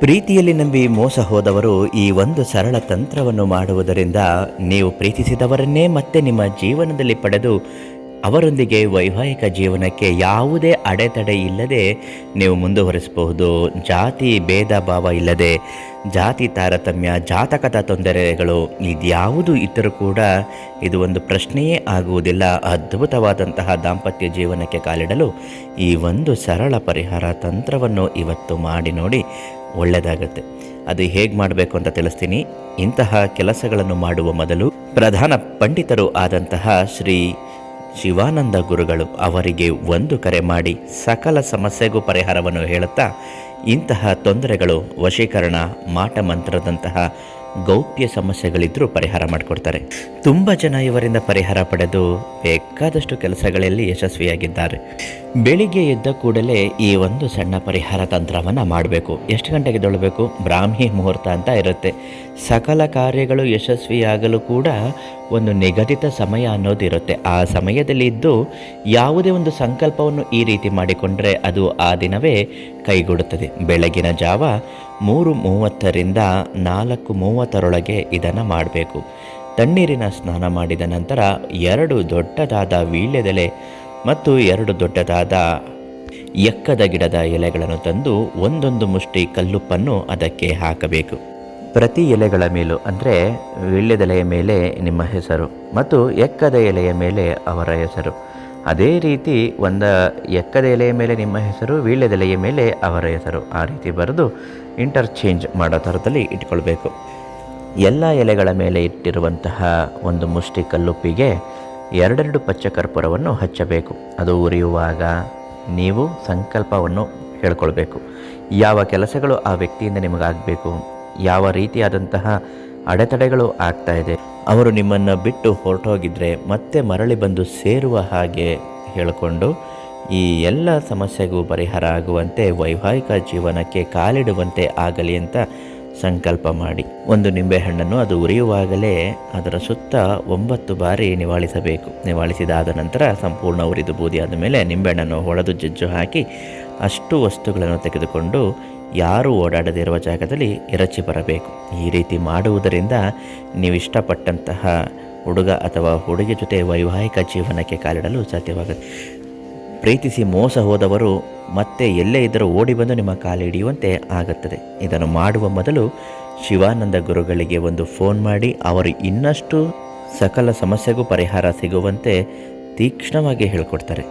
ಪ್ರೀತಿಯಲ್ಲಿ ನಂಬಿ ಮೋಸ ಹೋದವರು ಈ ಒಂದು ಸರಳ ತಂತ್ರವನ್ನು ಮಾಡುವುದರಿಂದ ನೀವು ಪ್ರೀತಿಸಿದವರನ್ನೇ ಮತ್ತೆ ನಿಮ್ಮ ಜೀವನದಲ್ಲಿ ಪಡೆದು ಅವರೊಂದಿಗೆ ವೈವಾಹಿಕ ಜೀವನಕ್ಕೆ ಯಾವುದೇ ಅಡೆತಡೆ ಇಲ್ಲದೆ ನೀವು ಮುಂದುವರಿಸಬಹುದು. ಜಾತಿ ಭೇದ ಭಾವ ಇಲ್ಲದೆ ಜಾತಿ ತಾರತಮ್ಯ, ಜಾತಕದ ತೊಂದರೆಗಳು ಇದ್ಯಾವುದು ಇದ್ದರೂ ಕೂಡ ಇದು ಒಂದು ಪ್ರಶ್ನೆಯೇ ಆಗುವುದಿಲ್ಲ. ಅದ್ಭುತವಾದಂತಹ ದಾಂಪತ್ಯ ಜೀವನಕ್ಕೆ ಕಾಲಿಡಲು ಈ ಒಂದು ಸರಳ ಪರಿಹಾರ ತಂತ್ರವನ್ನು ಇವತ್ತು ಮಾಡಿ ನೋಡಿ ಒಳ್ಳೆಯದಾಗುತ್ತೆ. ಅದು ಹೇಗೆ ಮಾಡಬೇಕು ಅಂತ ತಿಳಿಸ್ತೀನಿ. ಇಂತಹ ಕೆಲಸಗಳನ್ನು ಮಾಡುವ ಮೊದಲು ಪ್ರಧಾನ ಪಂಡಿತರು ಆದಂತಹ ಶ್ರೀ ಶಿವಾನಂದ ಗುರುಗಳು ಅವರಿಗೆ ಒಂದು ಕರೆ ಮಾಡಿ ಸಕಲ ಸಮಸ್ಯೆಗೂ ಪರಿಹಾರವನ್ನು ಹೇಳುತ್ತಾ ಇಂತಹ ತೊಂದರೆಗಳು ವಶೀಕರಣ, ಮಾಟ ಮಂತ್ರದಂತಹ ಗೌಪ್ಯ ಸಮಸ್ಯೆಗಳಿದ್ದರೂ ಪರಿಹಾರ ಮಾಡಿಕೊಡ್ತಾರೆ. ತುಂಬ ಜನ ಇವರಿಂದ ಪರಿಹಾರ ಪಡೆದು ಬೇಕಾದಷ್ಟು ಕೆಲಸಗಳಲ್ಲಿ ಯಶಸ್ವಿಯಾಗಿದ್ದಾರೆ. ಬೆಳಿಗ್ಗೆ ಎದ್ದ ಕೂಡಲೇ ಈ ಒಂದು ಸಣ್ಣ ಪರಿಹಾರ ತಂತ್ರವನ್ನು ಮಾಡಬೇಕು. ಎಷ್ಟು ಗಂಟೆಗೆ ದೊಳಬೇಕು ಬ್ರಾಹ್ಮಿ ಮುಹೂರ್ತ ಅಂತ ಇರುತ್ತೆ. ಸಕಲ ಕಾರ್ಯಗಳು ಯಶಸ್ವಿಯಾಗಲು ಕೂಡ ಒಂದು ನಿಗದಿತ ಸಮಯ ಅನ್ನೋದಿರುತ್ತೆ. ಆ ಸಮಯದಲ್ಲಿ ಇದ್ದು ಯಾವುದೇ ಒಂದು ಸಂಕಲ್ಪವನ್ನು ಈ ರೀತಿ ಮಾಡಿಕೊಂಡ್ರೆ ಅದು ಆ ದಿನವೇ ಕೈಗೂಡುತ್ತದೆ. ಬೆಳಗಿನ ಜಾವ ಮೂರು ಮೂವತ್ತರಿಂದ ನಾಲ್ಕು ಮೂವತ್ತರೊಳಗೆ ಇದನ್ನು ಮಾಡಬೇಕು. ತಣ್ಣೀರಿನ ಸ್ನಾನ ಮಾಡಿದ ನಂತರ ಎರಡು ದೊಡ್ಡದಾದ ವೀಳ್ಯದೆಲೆ ಮತ್ತು ಎರಡು ದೊಡ್ಡದಾದ ಎಕ್ಕದ ಗಿಡದ ಎಲೆಗಳನ್ನು ತಂದು ಒಂದೊಂದು ಮುಷ್ಟಿ ಕಲ್ಲುಪ್ಪನ್ನು ಅದಕ್ಕೆ ಹಾಕಬೇಕು. ಪ್ರತಿ ಎಲೆಗಳ ಮೇಲೂ, ಅಂದರೆ ವೀಳ್ಯದೆಲೆಯ ಮೇಲೆ ನಿಮ್ಮ ಹೆಸರು ಮತ್ತು ಎಕ್ಕದ ಎಲೆಯ ಮೇಲೆ ಅವರ ಹೆಸರು. ಅದೇ ರೀತಿ ಒಂದ ಎಕ್ಕದ ಎಲೆಯ ಮೇಲೆ ನಿಮ್ಮ ಹೆಸರು ವೀಳ್ಯದೆಲೆಯ ಮೇಲೆ ಅವರ ಹೆಸರು. ಆ ರೀತಿ ಬರೆದು ಇಂಟರ್ಚೇಂಜ್ ಮಾಡೋ ಥರದಲ್ಲಿ ಇಟ್ಕೊಳ್ಬೇಕು. ಎಲ್ಲ ಎಲೆಗಳ ಮೇಲೆ ಇಟ್ಟಿರುವಂತಹ ಒಂದು ಮುಷ್ಟಿ ಕಲ್ಲುಪ್ಪಿಗೆ ಎರಡೆರಡು ಪಚ್ಚ ಕರ್ಪೂರವನ್ನು ಹಚ್ಚಬೇಕು. ಅದು ಉರಿಯುವಾಗ ನೀವು ಸಂಕಲ್ಪವನ್ನು ಹೇಳ್ಕೊಳ್ಬೇಕು. ಯಾವ ಕೆಲಸಗಳು ಆ ವ್ಯಕ್ತಿಯಿಂದ ನಿಮಗಾಗಬೇಕು? ಯಾವ ರೀತಿಯಾದಂತಹ ಅಡೆತಡೆಗಳು ಆಗ್ತಾ ಇದೆ. ಅವರು ನಿಮ್ಮನ್ನು ಬಿಟ್ಟು ಹೊರಟೋಗಿದ್ರೆ ಮತ್ತೆ ಮರಳಿ ಬಂದು ಸೇರುವ ಹಾಗೆ ಹೇಳಿಕೊಂಡು ಈ ಎಲ್ಲ ಸಮಸ್ಯೆಗೂ ಪರಿಹಾರ ಆಗುವಂತೆ ವೈವಾಹಿಕ ಜೀವನಕ್ಕೆ ಕಾಲಿಡುವಂತೆ ಆಗಲಿ ಅಂತ ಸಂಕಲ್ಪ ಮಾಡಿ. ಒಂದು ನಿಂಬೆಹಣ್ಣನ್ನು ಅದು ಉರಿಯುವಾಗಲೇ ಅದರ ಸುತ್ತ ಒಂಬತ್ತು ಬಾರಿ ನಿವಾಳಿಸಬೇಕು. ನಿವಾಳಿಸಿದಾದ ನಂತರ ಸಂಪೂರ್ಣ ಉರಿದು ಬೂದಿಯಾದ ಮೇಲೆ ನಿಂಬೆಹಣ್ಣನ್ನು ಹೊಳೆದು ಜಜ್ಜು ಹಾಕಿ ಅಷ್ಟು ವಸ್ತುಗಳನ್ನು ತೆಗೆದುಕೊಂಡು ಯಾರೂ ಓಡಾಡದಿರುವ ಜಾಗದಲ್ಲಿ ಎರಚಿ ಬರಬೇಕು. ಈ ರೀತಿ ಮಾಡುವುದರಿಂದ ನೀವು ಇಷ್ಟಪಟ್ಟಂತಹ ಹುಡುಗ ಅಥವಾ ಹುಡುಗಿ ಜೊತೆ ವೈವಾಹಿಕ ಜೀವನಕ್ಕೆ ಕಾಲಿಡಲು ಸಾಧ್ಯವಾಗುತ್ತೆ ಪ್ರೀತಿಸಿ ಮೋಸ ಹೋದವರು ಮತ್ತೆ ಎಲ್ಲೇ ಇದ್ದರೂ ಓಡಿ ಬಂದು ನಿಮ್ಮ ಕಾಲು ಹಿಡಿಯುವಂತೆ ಆಗುತ್ತದೆ. ಇದನ್ನು ಮಾಡುವ ಮೊದಲು ಶಿವಾನಂದ ಗುರುಗಳಿಗೆ ಒಂದು ಫೋನ್ ಮಾಡಿ ಅವರು ಇನ್ನಷ್ಟು ಸಕಲ ಸಮಸ್ಯೆಗೂ ಪರಿಹಾರ ಸಿಗುವಂತೆ ತೀಕ್ಷ್ಣವಾಗಿ ಹೇಳಿಕೊಡ್ತಾರೆ.